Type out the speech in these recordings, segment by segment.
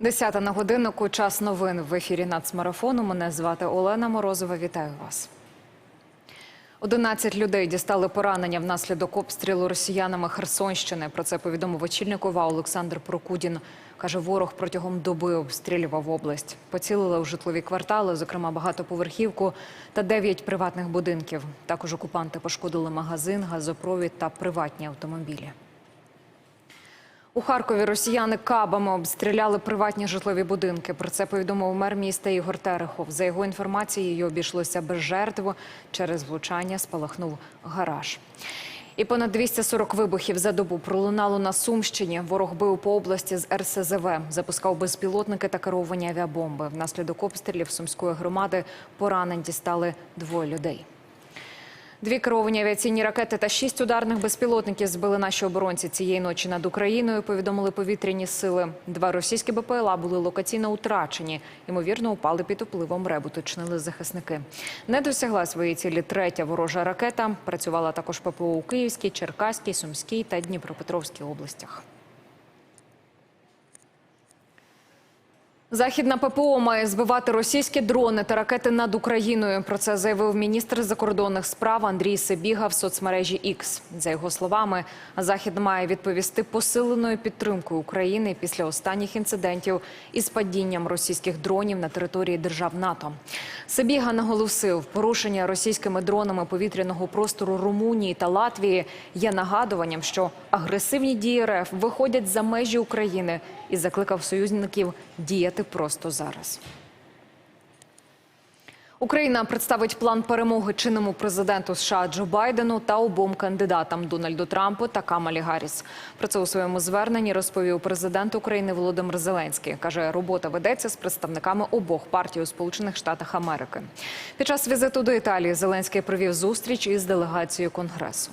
Десята на годиннику. Час новин в ефірі нацмарафону. Мене звати Олена Морозова. Вітаю вас. 11 людей дістали поранення внаслідок обстрілу росіянами Херсонщини. Про це повідомив очільник ОВА Олександр Прокудін. Каже, ворог протягом доби обстрілював область. Поцілили у житлові квартали, зокрема багатоповерхівку та 9 приватних будинків. Також окупанти пошкодили магазин, газопровід та приватні автомобілі. У Харкові росіяни кабами обстріляли приватні житлові будинки. Про це повідомив мер міста Ігор Терехов. За його інформацією, обійшлося без жертв. Через влучання спалахнув гараж. І понад 240 вибухів за добу пролунало на Сумщині. Ворог бив по області з РСЗВ, запускав безпілотники та керовані авіабомби. Внаслідок обстрілів сумської громади поранень дістали двоє людей. Дві керовані авіаційні ракети та шість ударних безпілотників збили наші оборонці цієї ночі над Україною. Повідомили повітряні сили. Два російські БПЛА були локаційно утрачені. Ймовірно, упали під впливом ребу. Точнили захисники. Не досягла своєї цілі третя ворожа ракета. Працювала також ППО у Київській, Черкаській, Сумській та Дніпропетровській областях. Західна ППО має збивати російські дрони та ракети над Україною. Про це заявив міністр закордонних справ Андрій Сибіга в соцмережі X. За його словами, Захід має відповісти посиленою підтримкою України після останніх інцидентів із падінням російських дронів на території держав НАТО. Сибіга наголосив, порушення російськими дронами повітряного простору Румунії та Латвії є нагадуванням, що агресивні дії РФ виходять за межі України і закликав союзників діяти просто зараз. Україна представить план перемоги чинному президенту США Джо Байдену та обом кандидатам Дональду Трампу та Камалі Гарріс. Про це у своєму зверненні розповів президент України Володимир Зеленський. каже, робота ведеться з представниками обох партій у Сполучених Штатах Америки. Під час візиту до Італії Зеленський провів зустріч із делегацією конгресу.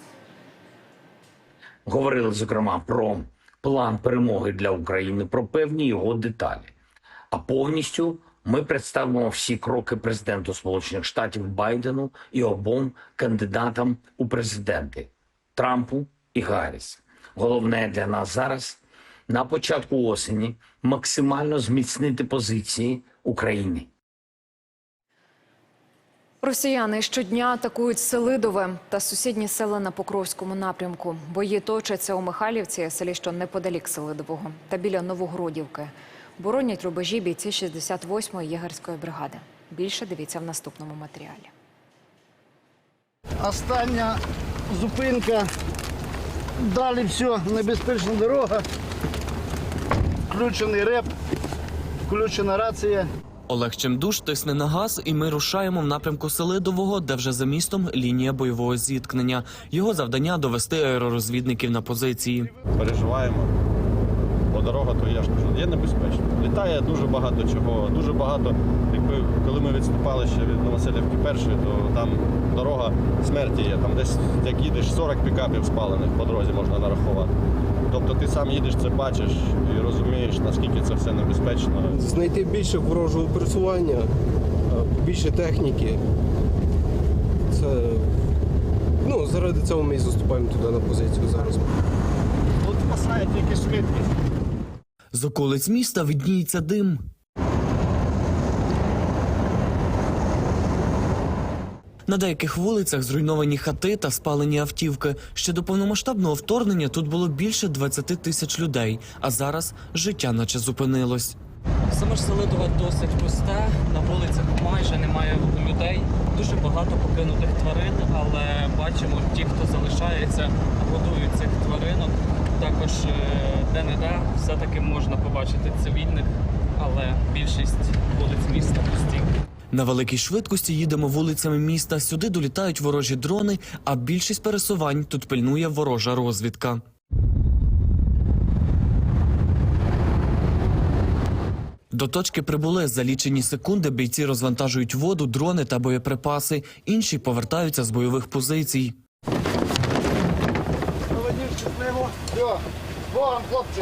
Говорили зокрема про план перемоги для України, про певні його деталі. А повністю ми представимо всі кроки президенту Сполучених Штатів Байдену і обом кандидатам у президенти Трампу і Гарріс. Головне для нас зараз на початку осені максимально зміцнити позиції України. Росіяни щодня атакують Селидове та сусідні села на Покровському напрямку. Бої точаться у Михайлівці, селі, що неподалік Селидового, та біля Новогродівки. Боронять рубежі бійці 68-ї єгерської бригади. Більше дивіться в наступному матеріалі. Остання зупинка. Далі все, небезпечна дорога. Включений реп, включена рація. Олег Чемдуш тисне на газ, і ми рушаємо в напрямку Селидового, де вже за містом лінія бойового зіткнення. Його завдання довести аеророзвідників на позиції. переживаємо. Бо дорога, то я ж кажу, є небезпечно. Літає дуже багато чого, дуже багато. Якби коли ми відступали ще від Новоселівки першої, то там дорога смерті є. Там десь як їдеш 40 пікапів спалених по дорозі можна нарахувати. Тобто ти сам їдеш, це бачиш і розумієш, наскільки це все небезпечно. знайти більше ворожого пресування, е, більше техніки. Це ну, заради цього ми і заступаємо туди на позицію зараз. Тут спасає тільки швидкість. З околиць міста видніється дим. На деяких вулицях зруйновані хати та спалені автівки. Ще до повномасштабного вторгнення тут було більше 20 тисяч людей, а зараз життя наче зупинилось. Саме ж Селидове досить пусте, на вулицях майже немає людей. Дуже багато покинутих тварин, але бачимо, ті, хто залишається, годують цих тваринок. Також е, де-не-де все-таки можна побачити цивільних, але більшість вулиць міста пусті. На великій швидкості їдемо вулицями міста. Сюди долітають ворожі дрони, а більшість пересувань тут пильнує ворожа розвідка. До точки прибули за лічені секунди. Бійці розвантажують воду, дрони та боєприпаси. Інші повертаються з бойових позицій. Все, хлопці.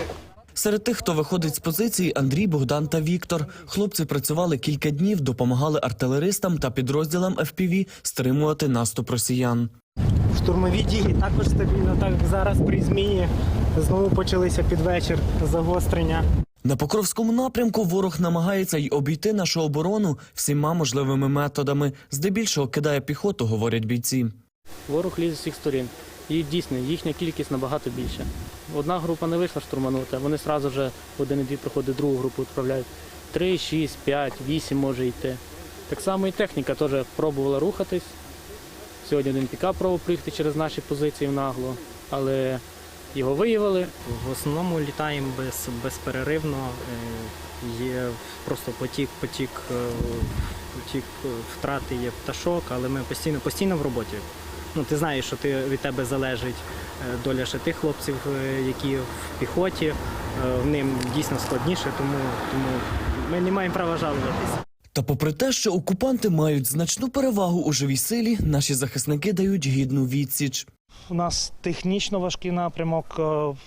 Серед тих, хто виходить з позиції, Андрій, Богдан та Віктор. Хлопці працювали кілька днів, допомагали артилеристам та підрозділам FPV стримувати наступ росіян. Штурмові дії також стабільно, так зараз при зміні знову почалися під вечір загострення. На Покровському напрямку ворог намагається й обійти нашу оборону всіма можливими методами. Здебільшого кидає піхоту, говорять бійці. Ворог лізе з всіх сторін. І дійсно їхня кількість набагато більша. Одна група не вийшла штурманути, а вони одразу вже один-дві проходи другу групу відправляють. Три, шість, п'ять, вісім може йти. Так само і техніка теж пробувала рухатись. Сьогодні один пікап пробував приїхати через наші позиції в нагло, але його виявили. В основному літаємо без, безперервно. Е, Є просто потік, потік, е, потік е, втрати є пташок, але ми постійно, постійно в роботі. Ну, ти знаєш, що ти, від тебе залежить е, доля ще тих хлопців, е, які в піхоті. Е, В ним дійсно складніше, тому, тому ми не маємо права жалуватися. Та попри те, що окупанти мають значну перевагу у живій силі, наші захисники дають гідну відсіч. У нас технічно важкий напрямок,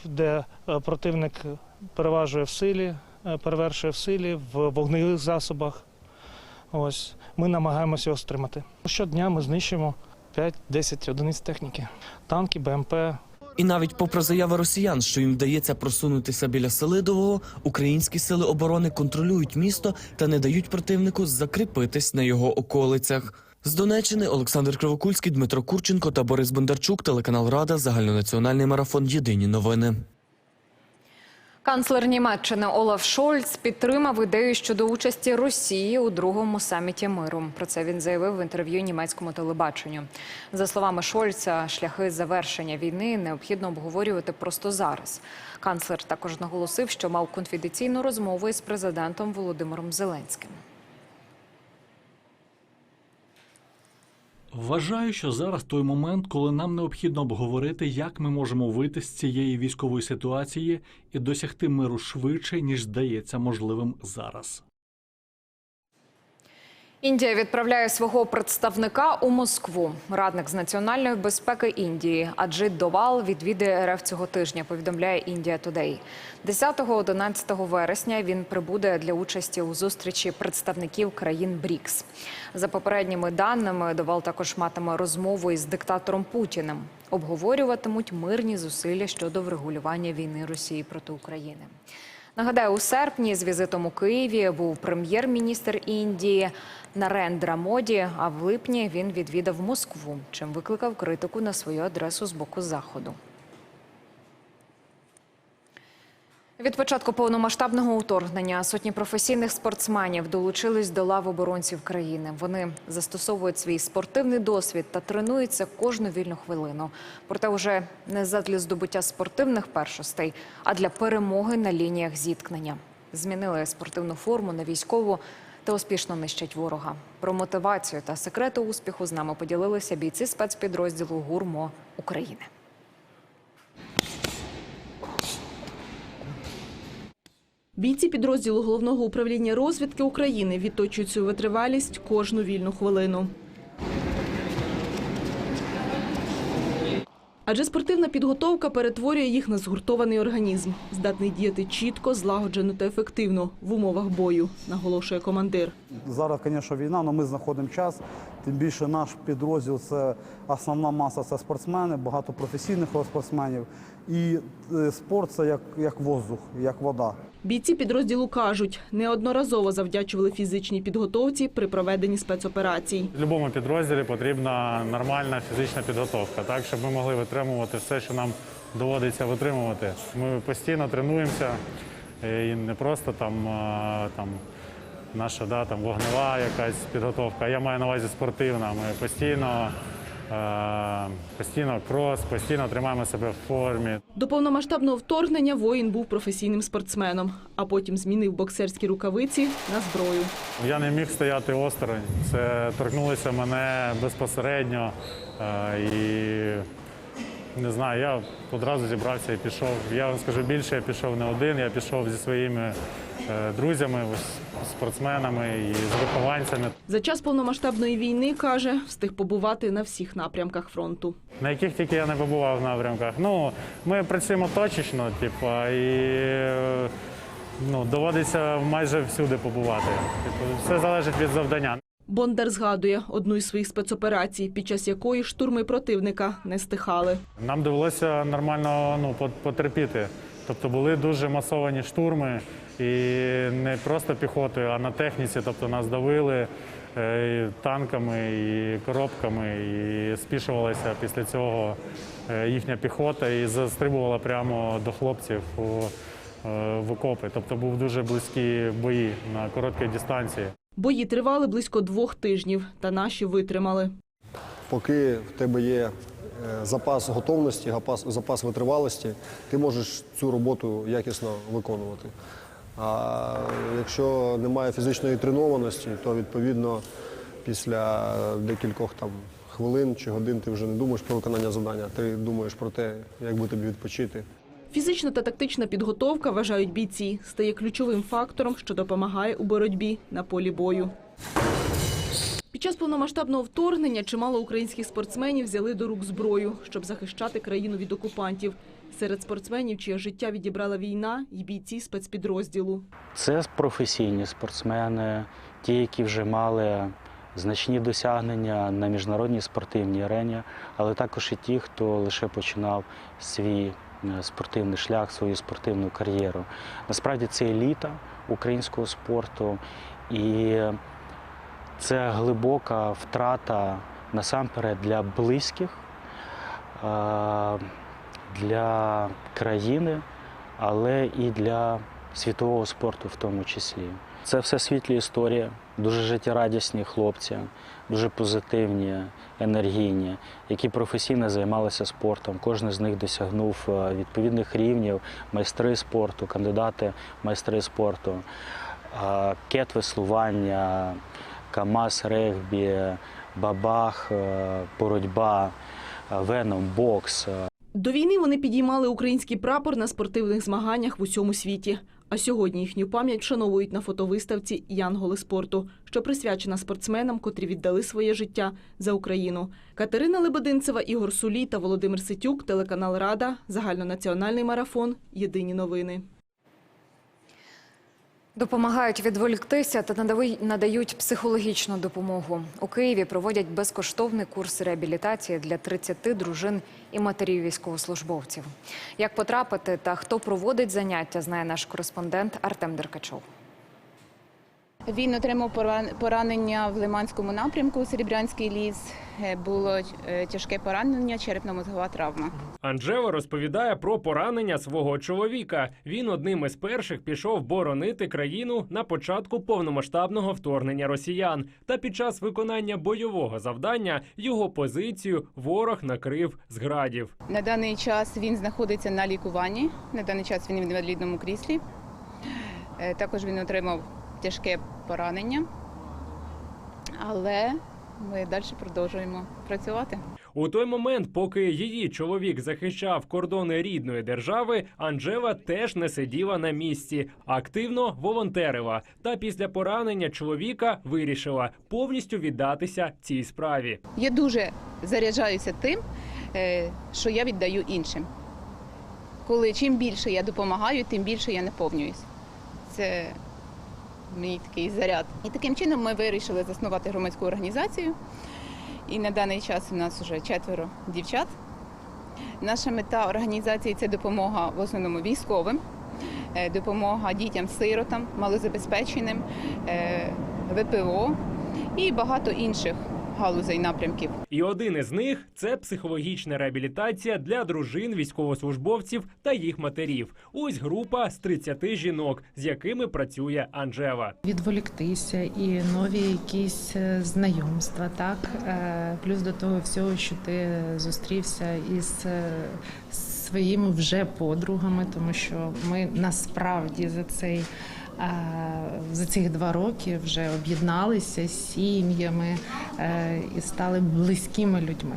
де противник переважує в силі, перевершує в силі, в вогневих засобах. Ось ми намагаємося його стримати. Щодня ми знищуємо 5-10 одиниць техніки, танки, БМП, І навіть попри заяви росіян, що їм вдається просунутися біля Селидового, українські сили оборони контролюють місто та не дають противнику закріпитись на його околицях. З Донеччини Олександр Кривокульський, Дмитро Курченко та Борис Бондарчук, телеканал Рада, загальнонаціональний марафон. Єдині новини. Канцлер Німеччини Олаф Шольц підтримав ідею щодо участі Росії у другому саміті миру. Про це він заявив в інтерв'ю німецькому телебаченню. За словами Шольца, шляхи завершення війни необхідно обговорювати просто зараз. Канцлер також наголосив, що мав конфіденційну розмову із президентом Володимиром Зеленським. Вважаю, що зараз той момент, коли нам необхідно обговорити, як ми можемо вийти з цієї військової ситуації і досягти миру швидше, ніж здається можливим зараз. Індія відправляє свого представника у Москву. Радник з національної безпеки Індії Аджит Довал відвідає РФ цього тижня. Повідомляє Індія Тудей. 10-11 вересня він прибуде для участі у зустрічі представників країн БРІКС. За попередніми даними, Довал також матиме розмову із диктатором Путіним. Обговорюватимуть мирні зусилля щодо врегулювання війни Росії проти України. Нагадаю, у серпні з візитом у Києві був прем'єр-міністр Індії Нарендра Моді. А в липні він відвідав Москву, чим викликав критику на свою адресу з боку заходу. Від початку повномасштабного вторгнення сотні професійних спортсменів долучились до лав оборонців країни. Вони застосовують свій спортивний досвід та тренуються кожну вільну хвилину. Проте вже не задля здобуття спортивних першостей, а для перемоги на лініях зіткнення. Змінили спортивну форму на військову та успішно нищать ворога. Про мотивацію та секрети успіху з нами поділилися бійці спецпідрозділу ГУРМО України. Бійці підрозділу головного управління розвідки України відточують цю витривалість кожну вільну хвилину. Адже спортивна підготовка перетворює їх на згуртований організм, здатний діяти чітко, злагоджено та ефективно в умовах бою, наголошує командир. Зараз, звісно, війна, але ми знаходимо час. Тим більше наш підрозділ це основна маса це спортсмени, багато професійних спортсменів. І е, спорт це як, як воздух, як вода. Бійці підрозділу кажуть, неодноразово завдячували фізичній підготовці при проведенні спецоперацій. В будь-якому підрозділі потрібна нормальна фізична підготовка, так щоб ми могли витримувати все, що нам доводиться витримувати. Ми постійно тренуємося е, і не просто там, там наша да, там, вогнева якась підготовка. Я маю на увазі спортивна. Ми постійно, е, постійно крос, постійно тримаємо себе в формі. До повномасштабного вторгнення воїн був професійним спортсменом, а потім змінив боксерські рукавиці на зброю. Я не міг стояти осторонь. Це торкнулося мене безпосередньо. е, І не знаю, я одразу зібрався і пішов. Я вам скажу більше, я пішов не один, я пішов зі своїми друзями, спортсменами і з вихованцями. За час повномасштабної війни, каже, встиг побувати на всіх напрямках фронту. На яких тільки я не побував напрямках. Ну, ми працюємо точечно, типу, і е, ну, доводиться майже всюди побувати. Типу, все залежить від завдання. Бондар згадує одну із своїх спецоперацій, під час якої штурми противника не стихали. Нам довелося нормально ну, потерпіти. Тобто були дуже масовані штурми, І не просто піхотою, а на техніці. Тобто нас давили е, і танками і коробками, і спішувалася після цього е, їхня піхота і застрибувала прямо до хлопців у, е, в окопи. Тобто був дуже близькі бої на короткій дистанції. Бої тривали близько двох тижнів, та наші витримали. Поки в тебе є запас готовності, запас витривалості, ти можеш цю роботу якісно виконувати. А якщо немає фізичної тренованості, то відповідно після декількох там хвилин чи годин ти вже не думаєш про виконання завдання, ти думаєш про те, як би тобі відпочити. Фізична та тактична підготовка, вважають бійці, стає ключовим фактором, що допомагає у боротьбі на полі бою. Під час повномасштабного вторгнення чимало українських спортсменів взяли до рук зброю, щоб захищати країну від окупантів. Серед спортсменів, чиє життя відібрала війна, й бійці спецпідрозділу. Це професійні спортсмени, ті, які вже мали значні досягнення на міжнародній спортивній арені, але також і ті, хто лише починав свій е, спортивний шлях, свою спортивну кар'єру. Насправді це еліта українського спорту, і це глибока втрата насамперед для близьких, е, для країни, але і для світового спорту в тому числі. Це все світлі історії, дуже життєрадісні хлопці, дуже позитивні, енергійні, які професійно займалися спортом. Кожен з них досягнув е, відповідних рівнів, майстри спорту, кандидати майстри спорту, е, кет-веслування, камаз регбі, бабах, е, боротьба, веном, бокс. До війни вони підіймали український прапор на спортивних змаганнях в усьому світі. А сьогодні їхню пам'ять вшановують на фотовиставці Янголи спорту, що присвячена спортсменам, котрі віддали своє життя за Україну. Катерина Лебединцева, Ігор Сулій та Володимир Ситюк, телеканал Рада, загальнонаціональний марафон. Єдині новини. Допомагають відволіктися та надають психологічну допомогу. У Києві проводять безкоштовний курс реабілітації для 30 дружин і матерів військовослужбовців. Як потрапити та хто проводить заняття, знає наш кореспондент Артем Деркачов. Він отримав поран- поранення в Лиманському напрямку, Серебрянський ліс. Е, Було е, тяжке поранення, черепно-мозгова травма. Анжела розповідає про поранення свого чоловіка. Він одним із перших пішов боронити країну на початку повномасштабного вторгнення росіян. Та під час виконання бойового завдання його позицію ворог накрив з градів. На даний час він знаходиться на лікуванні. На даний час він в інвалідному кріслі. Е, Також він отримав тяжке поранення, але ми далі продовжуємо працювати. У той момент, поки її чоловік захищав кордони рідної держави, Анжела теж не сиділа на місці, активно волонтерила. Та після поранення чоловіка вирішила повністю віддатися цій справі. Я дуже заряджаюся тим, е, що я віддаю іншим. Коли чим більше я допомагаю, тим більше я наповнююсь. Це мій такий заряд. І таким чином ми вирішили заснувати громадську організацію. І на даний час у нас вже четверо дівчат. Наша мета організації це допомога в основному військовим, е, допомога дітям-сиротам, малозабезпеченим, е, ВПО і багато інших галузей напрямків. І один із них це психологічна реабілітація для дружин військовослужбовців та їх матерів. Ось група з 30 жінок, з якими працює Анжела. відволіктися і нові якісь е, знайомства, так Е, плюс до того всього, що ти зустрівся із е, своїми вже подругами, тому що ми насправді за цей. За цих два роки вже об'єдналися з сім'ями е, і стали близькими людьми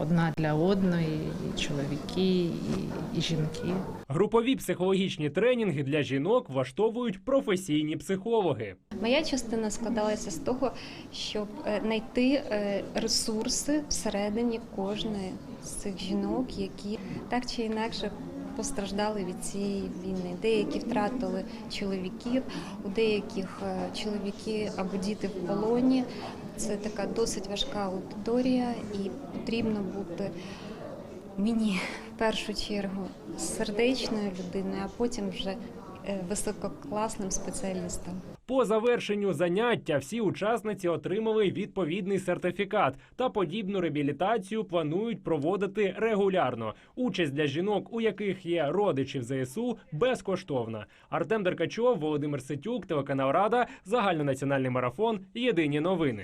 одна для одної, і чоловіки, і, і жінки. Групові психологічні тренінги для жінок влаштовують професійні психологи. Моя частина складалася з того, щоб е, знайти е, ресурси всередині кожної з цих жінок, які так чи інакше постраждали від цієї війни. Деякі втратили чоловіків, у деяких е, чоловіки або діти в полоні. Це така досить важка аудиторія, і потрібно бути мені в першу чергу сердечною людиною, а потім вже висококласним спеціалістам. По завершенню заняття всі учасниці отримали відповідний сертифікат та подібну реабілітацію планують проводити регулярно. Участь для жінок, у яких є родичі в ЗСУ, безкоштовна. Артем Деркачов, Володимир Ситюк, телеканал Рада, загальнонаціональний марафон. Єдині новини.